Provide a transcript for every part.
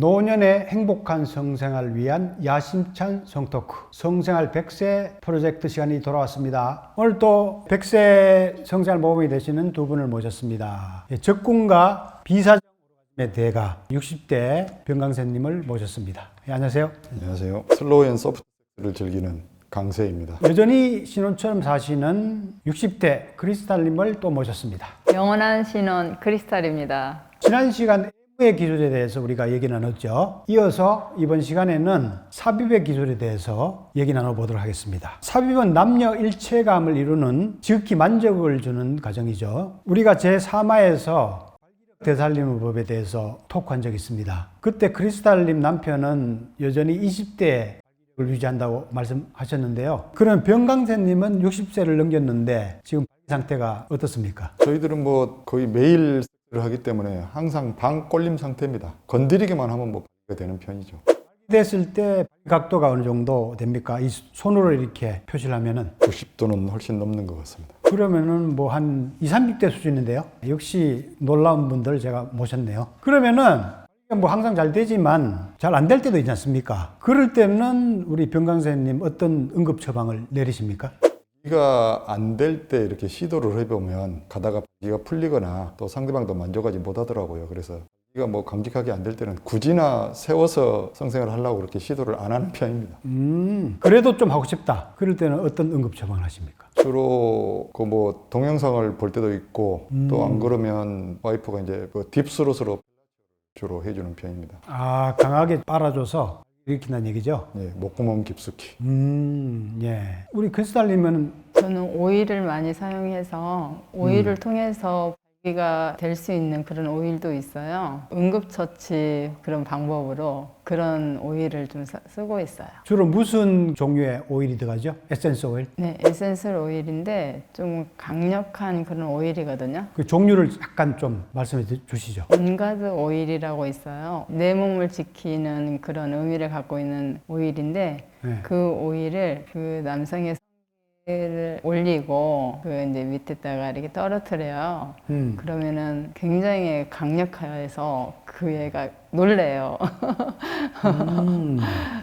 노년의 행복한 성생활을 위한 야심찬 성토크 성생활 100세 프로젝트 시간이 돌아왔습니다. 오늘 또 100세 성생활 모범이 되시는 두 분을 모셨습니다. 예, 적군과 비사정의 대가 60대 병강세님을 모셨습니다. 예, 안녕하세요. 안녕하세요. 슬로우 앤 소프트를 즐기는 강세입니다. 여전히 신혼처럼 사시는 60대 크리스탈님을 또 모셨습니다. 영원한 신혼 크리스탈입니다. 지난 시간 의 기술에 대해서 우리가 얘기 나눴죠. 이어서 이번 시간에는 삽입의 기술에 대해서 얘기 나눠보도록 하겠습니다. 삽입은 남녀 일체감을 이루는 지극히 만족을 주는 과정이죠. 우리가 제3화에서 되살리는 법에 대해서 토크한 적이 있습니다. 그때 크리스탈님 남편은 여전히 20대 을 유지한다고 말씀하셨는데요. 그럼 병강세님은 60세를 넘겼는데 지금 상태가 어떻습니까? 저희들은 뭐 거의 매일 하기 때문에 항상 방 꼴림 상태입니다. 건드리기만 하면 뭐 되는 편이죠. 됐을 때 각도가 어느 정도 됩니까? 이 손으로 이렇게 표시를 하면은 90도는 훨씬 넘는 것 같습니다. 그러면은 뭐 한 2, 30대 수준인데요. 역시 놀라운 분들 제가 모셨네요. 그러면은 뭐 항상 잘 되지만 잘 안 될 때도 있지 않습니까? 그럴 때는 우리 병강사님 어떤 응급 처방을 내리십니까? 이가 안 될 때 이렇게 시도를 해보면 가다가 이가 풀리거나 또 상대방도 만족하지 못하더라고요. 그래서 이가 뭐 강직하게 안 될 때는 굳이나 세워서 성생활을 하려고 그렇게 시도를 안 하는 편입니다. 음, 그래도 좀 하고 싶다. 그럴 때는 어떤 응급 처방을 하십니까? 주로 그 뭐 동영상을 볼 때도 있고 또안 그러면 와이프가 이제 그 딥스로스로 주로 해주는 편입니다. 아, 강하게 빨아줘서 일으킨다는 얘기죠? 예, 목구멍 깊숙이. 음, 예. 우리 크리스탈님은 저는 오일을 많이 사용해서 오일을 통해서 발기 가 될 수 있는 그런 오일도 있어요. 응급처치 그런 방법으로 그런 오일을 좀 사- 쓰고 있어요. 주로 무슨 종류의 오일이 들어가죠? 에센스 오일? 네, 에센셜 오일인데 좀 강력한 그런 오일이거든요. 그 종류를 약간 좀 말씀해 주- 주시죠. 온가드 오일이라고 있어요. 내 몸을 지키는 그런 의미를 갖고 있는 오일인데 네. 그 오일을 그 남성의 를 올리고 그 이제 밑에다가 이렇게 떨어뜨려요. 음. 그러면은 굉장히 강력해서 그 애가 놀래요. 음.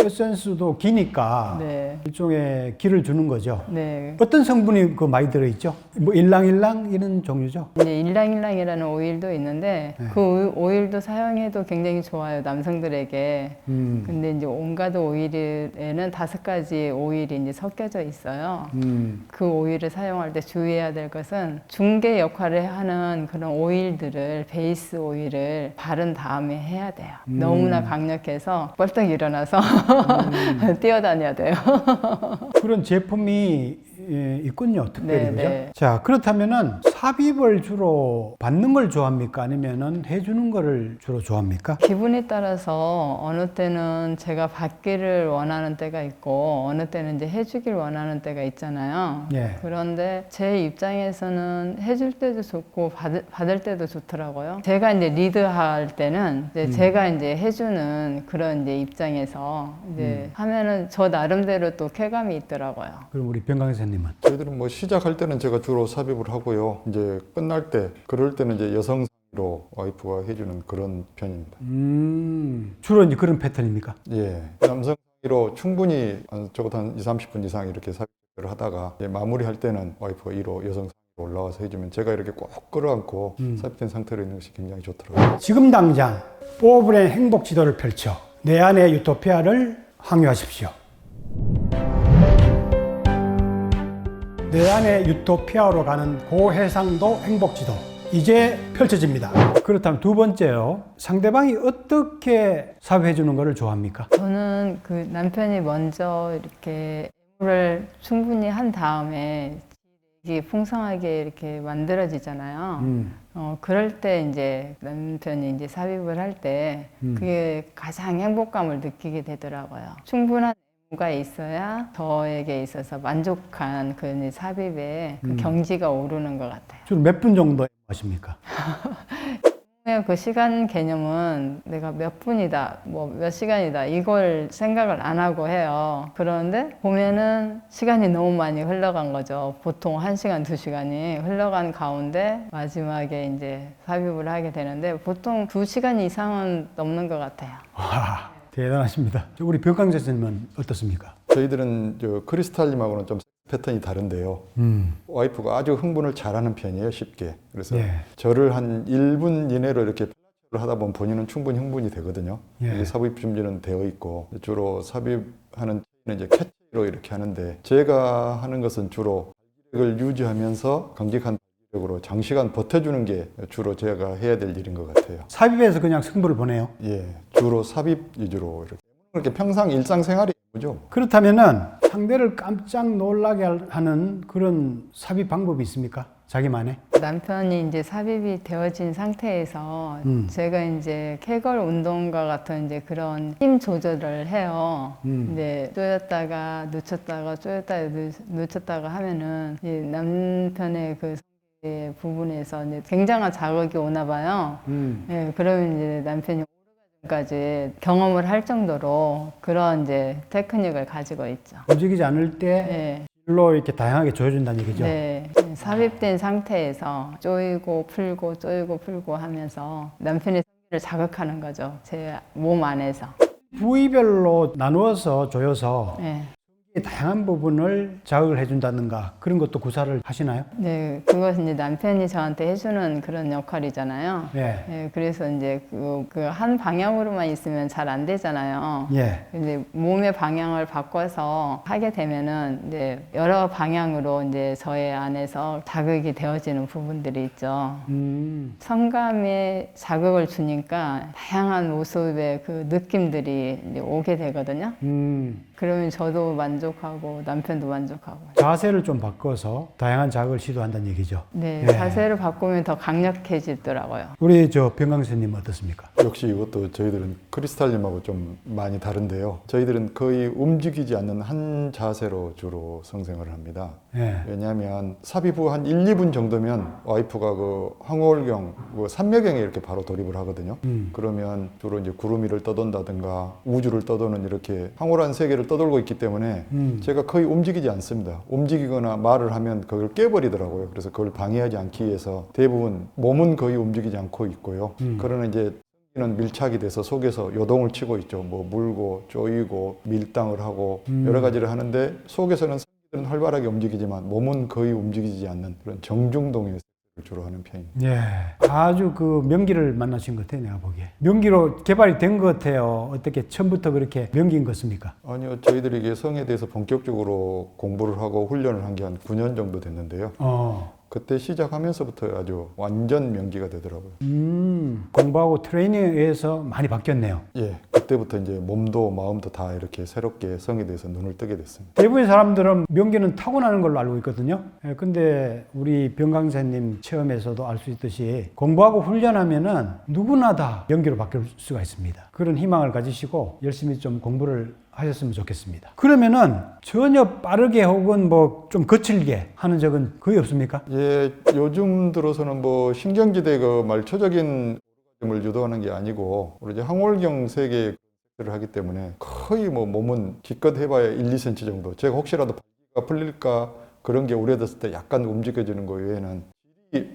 에센스도 기니까 네. 일종의 기를 주는 거죠. 네. 어떤 성분이 그 많이 들어있죠? 뭐 일랑일랑 이런 종류죠? 이제 일랑일랑이라는 오일도 있는데 네. 그 오일- 오일도 사용해도 굉장히 좋아요 남성들에게. 음. 근데 이제 온가드 오일에는 다섯 가지 오일이 이제 섞여져 있어요. 음. 그 오일을 사용할 때 주의해야 될 것은 중개 역할을 하는 그런 오일들을 베이스 오일을 바른 다음에 해야 돼요. 음. 너무나 강력해서 벌떡 일어나서 뛰어다녀야 돼요. 그런 제품이 예, 있군요. 특별히 네, 그죠? 네. 자 그렇다면은 삽입을 주로 받는 걸 좋아합니까? 아니면은 해주는 거를 주로 좋아합니까? 기분에 따라서 어느 때는 제가 받기를 원하는 때가 있고 어느 때는 이제 해주길 원하는 때가 있잖아요. 예. 그런데 제 입장에서는 해줄 때도 좋고 받을, 받을 때도 좋더라고요. 제가 이제 리드할 때는 이제 제가 이제 해주는 그런 이제 입장에서 이제 하면은 저 나름대로 또 쾌감이 있더라고요. 그럼 우리 병강사님은 저희들은 뭐 시작할 때는 제가 주로 삽입을 하고요. 이제 끝날 때 그럴 때는 이제 여성으로 와이프가 해주는 그런 편입니다. 음, 주로 이제 그런 패턴입니까? 예, 남성으로 충분히 한 적어도 한 2, 30분 이상 이렇게 삽입을 하다가 이제 마무리할 때는 와이프가 1호 여성으로 올라와서 해주면 제가 이렇게 꼭 끌어안고 삽입된 상태로 있는 것이 굉장히 좋더라고요. 지금 당장 뽀브의 행복 지도를 펼쳐 내 안의 유토피아를 항유하십시오. 내 안의 유토피아로 가는 고해상도 행복 지도 이제 펼쳐집니다. 그렇다면 두 번째요. 상대방이 어떻게 사회해 주는 것을 좋아합니까? 저는 그 남편이 먼저 이렇게 애무를 충분히 한 다음에 이게 풍성하게 이렇게 만들어지잖아요. 음, 어, 그럴 때 이제 남편이 이제 삽입을 할 때 음. 그게 가장 행복감을 느끼게 되더라고요. 충분한 가 있어야 저에게 있어서 만족한 그 삽입에 그 음. 경지가 오르는 것 같아요. 주로 몇 분 정도 하십니까? 그 시간 개념은 내가 몇 분이다, 뭐 몇 시간이다, 이걸 생각을 안 하고 해요. 그런데 보면은 시간이 너무 많이 흘러간 거죠. 보통 한 시간, 두 시간이 흘러간 가운데 마지막에 이제 삽입을 하게 되는데 보통 두 시간 이상은 넘는 것 같아요. 와, 대단하십니다. 저 우리 병강재 선생님은 어떻습니까? 저희들은 저 크리스탈님하고는 좀 패턴이 다른데요. 음, 와이프가 아주 흥분을 잘하는 편이에요, 쉽게. 그래서 예. 저를 한 1분 이내로 이렇게 를 하다 보면 본인은 충분히 흥분이 되거든요. 예. 삽입 준비는 되어 있고 주로 삽입하는 는 이제 캐치로 이렇게 하는데 제가 하는 것은 주로 발기력을 유지하면서 강직한 발기력으로 장시간 버텨주는 게 주로 제가 해야 될 일인 것 같아요. 삽입해서 그냥 승부를 보내요. 예, 주로 삽입 위주로 이렇게 이렇게 평상 일상생활이 뭐죠? 그렇다면은 상대를 깜짝 놀라게 하는 그런 삽입 방법이 있습니까? 자기만의? 남편이 이제 삽입이 되어진 상태에서 음. 제가 이제 케걸 운동과 같은 이제 그런 힘 조절을 해요. 음. 이제 쪼였다가 늦췄다가 쪼였다가 늦- 늦췄다가 하면은 이 남편의 그 부분에서 이제 굉장한 자극이 오나 봐요. 음. 예, 그러면 이제 남편이 오르가즘까지 경험을 할 정도로 그런 이제 테크닉을 가지고 있죠. 움직이지 않을 때 네. 일로 이렇게 다양하게 조여준다는 얘기죠. 네, 삽입된 상태에서 쪼이고 풀고 쪼이고 풀고 하면서 남편의 성기를 자극하는 거죠. 제 몸 안에서. 부위별로 나누어서 조여서 네. 다양한 부분을 자극을 해준다든가 그런 것도 구사를 하시나요? 네, 그것은 이제 남편이 저한테 해주는 그런 역할이잖아요. 예. 네, 그래서 이제 그, 그한 방향으로만 있으면 잘 안 되잖아요. 예. 이제 몸의 방향을 바꿔서 하게 되면은 이제 여러 방향으로 이제 저의 안에서 자극이 되어지는 부분들이 있죠. 음. 성감에 자극을 주니까 다양한 모습의 그 느낌들이 이제 오게 되거든요. 음. 그러면 저도 만족하고 남편도 만족하고. 자세를 좀 바꿔서 다양한 자극을 시도한다는 얘기죠. 네, 예. 자세를 바꾸면 더 강력해지더라고요. 우리 저 병강선님 어떻습니까? 역시 이것도 저희들은 크리스탈님하고 좀 많이 다른데요. 저희들은 거의 움직이지 않는 한 자세로 주로 성생활을 합니다. 예. 왜냐하면 삽입 후한 1, 2분 정도면 와이프가 그 황홀경, 그 산매경에 이렇게 바로 돌입을 하거든요. 음. 그러면 주로 이제 구름 위를 떠돈다든가 우주를 떠도는 이렇게 황홀한 세계를 떠돌고 있기 때문에 음. 제가 거의 움직이지 않습니다. 움직이거나 말을 하면 그걸 깨버리더라고요. 그래서 그걸 방해하지 않기 위해서 대부분 몸은 거의 움직이지 않고 있고요. 음. 그러나 이제 는 밀착이 돼서 속에서 요동을 치고 있죠. 뭐 물고 쪼이고 밀당을 하고 음. 여러 가지를 하는데 속에서는 활발하게 움직이지만 몸은 거의 움직이지 않는 그런 정중동의 섹스를 주로 하는 편입니다. 예. 아주 그 명기를 만나신 것 같아요, 내가 보기에. 명기로 개발이 된 것 같아요. 어떻게 처음부터 그렇게 명기인 것입니까? 아니요, 저희들이 이게 성에 대해서 본격적으로 공부를 하고 훈련을 한 게 한 9년 정도 됐는데요. 어. 그때 시작하면서부터 아주 완전 명기가 되더라고요. 음. 공부하고 트레이닝에 의해서 많이 바뀌었네요. 예, 그때부터 이제 몸도 마음도 다 이렇게 새롭게 성에 대해서 눈을 뜨게 됐습니다. 대부분의 사람들은 명기는 타고나는 걸로 알고 있거든요. 예, 근데 우리 병 강사님 체험에서도 알 수 있듯이 공부하고 훈련하면은 누구나 다 명기로 바뀔 수가 있습니다. 그런 희망을 가지시고 열심히 좀 공부를 하셨으면 좋겠습니다. 그러면은 전혀 빠르게 혹은 뭐 좀 거칠게 하는 적은 거의 없습니까? 예, 요즘 들어서는 뭐 신경지대 그 말초적인 을 유도하는 게 아니고 우리 이제 항월경 세계를 하기 때문에 거의 뭐 몸은 기껏 해봐야 1, 2cm 정도. 제가 혹시라도 풀릴까 그런 게 우려됐을 때 약간 움직여주는 거 외에는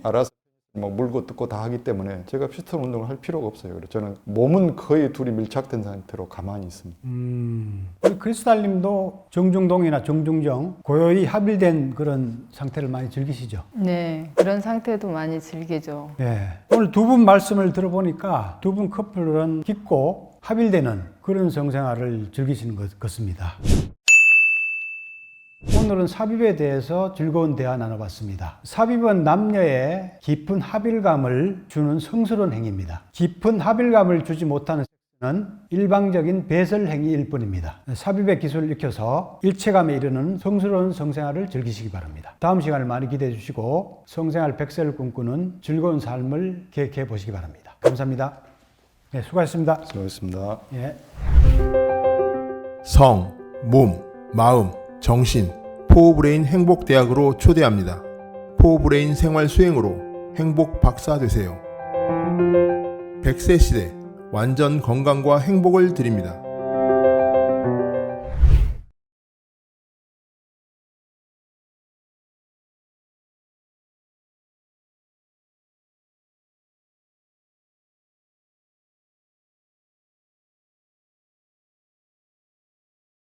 알아서 뭐 물고 뜯고 다 하기 때문에 제가 피스톤 운동을 할 필요가 없어요. 그래서 저는 몸은 거의 둘이 밀착된 상태로 가만히 있습니다. 음, 우리 크리스탈님도 정중동이나 정중정 고요히 합일된 그런 상태를 많이 즐기시죠? 네, 그런 상태도 많이 즐기죠. 예. 오늘 두 분 말씀을 들어보니까 두 분 커플은 깊고 합일되는 그런 성생활을 즐기시는 것 같습니다. 오늘은 삽입에 대해서 즐거운 대화 나눠봤습니다. 삽입은 남녀의 깊은 합일감을 주는 성스러운 행위입니다. 깊은 합일감을 주지 못하는 는 일방적인 배설 행위일 뿐입니다. 삽입의 기술을 익혀서 일체감에 이르는 성스러운 성생활을 즐기시기 바랍니다. 다음 시간을 많이 기대해 주시고 성생활 백세를 꿈꾸는 즐거운 삶을 계획해 보시기 바랍니다. 감사합니다. 네, 수고하셨습니다. 수고하셨습니다. 예. 성, 몸, 마음, 정신, 포브레인 행복대학으로 초대합니다. 포브레인 생활 수행으로 행복 박사 되세요. 100세 시대 완전 건강과 행복을 드립니다.